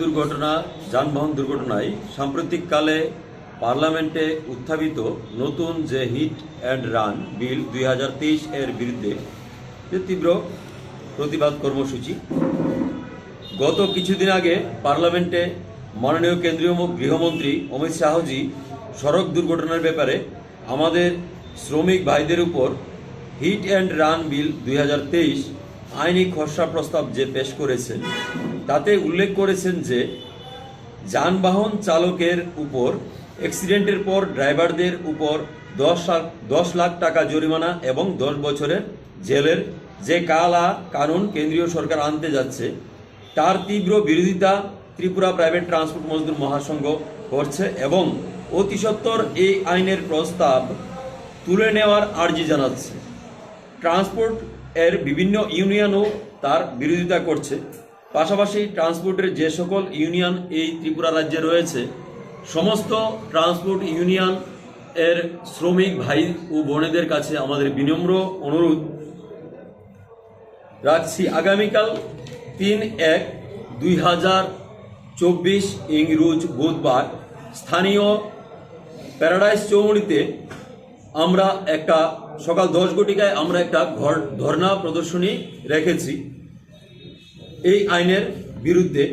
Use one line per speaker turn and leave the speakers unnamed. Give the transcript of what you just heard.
দুর্ঘটনা, যানবাহন দুর্ঘটনায় সাম্প্রতিককালে পার্লামেন্টে উত্থাপিত নতুন যে হিট অ্যান্ড রান বিল দুই এর বিরুদ্ধে যে তীব্র প্রতিবাদ কর্মসূচি, গত কিছুদিন আগে পার্লামেন্টে মাননীয় কেন্দ্রীয় গৃহমন্ত্রী অমিত শাহজি সড়ক দুর্ঘটনার ব্যাপারে আমাদের শ্রমিক ভাইদের উপর হিট অ্যান্ড রান বিল দুই হাজার তেইশ আইনি খসড়া প্রস্তাব যে পেশ করেছেন, তাতে উল্লেখ করেছেন যে, যানবাহন চালকের উপর অ্যাক্সিডেন্টের পর ড্রাইভারদের উপর দশ লাখ দশ লাখ টাকা জরিমানা এবং দশ বছরের জেলের যে কালা কানুন কেন্দ্রীয় সরকার আনতে যাচ্ছে, তার তীব্র বিরোধিতা ত্রিপুরা প্রাইভেট ট্রান্সপোর্ট মজদুর মহাসংঘ করছে এবং অতি সত্বর এই আইনের প্রস্তাব তুলে নেওয়ার আর্জি জানাচ্ছে। ট্রান্সপোর্ট এর বিভিন্ন ইউনিয়নও তার বিরোধিতা করছে। পাশাপাশি ট্রান্সপোর্টের যে সকল ইউনিয়ন এই ত্রিপুরা রাজ্যে রয়েছে, সমস্ত ট্রান্সপোর্ট ইউনিয়ন এর শ্রমিক ভাই ও বোনেদের কাছে আমাদের বিনম্র অনুরোধ রাখছি। আগামীকাল তিন এক দুই হাজার চব্বিশ ইংরুজ বুধবার স্থানীয় প্যারাডাইস চৌমুড়িতে আমরা একটা সকাল দশ ঘটিকায় আমরা একটা ঘর ধর্ণা প্রদর্শনী রেখেছি। এই আইনের বিরুদ্ধে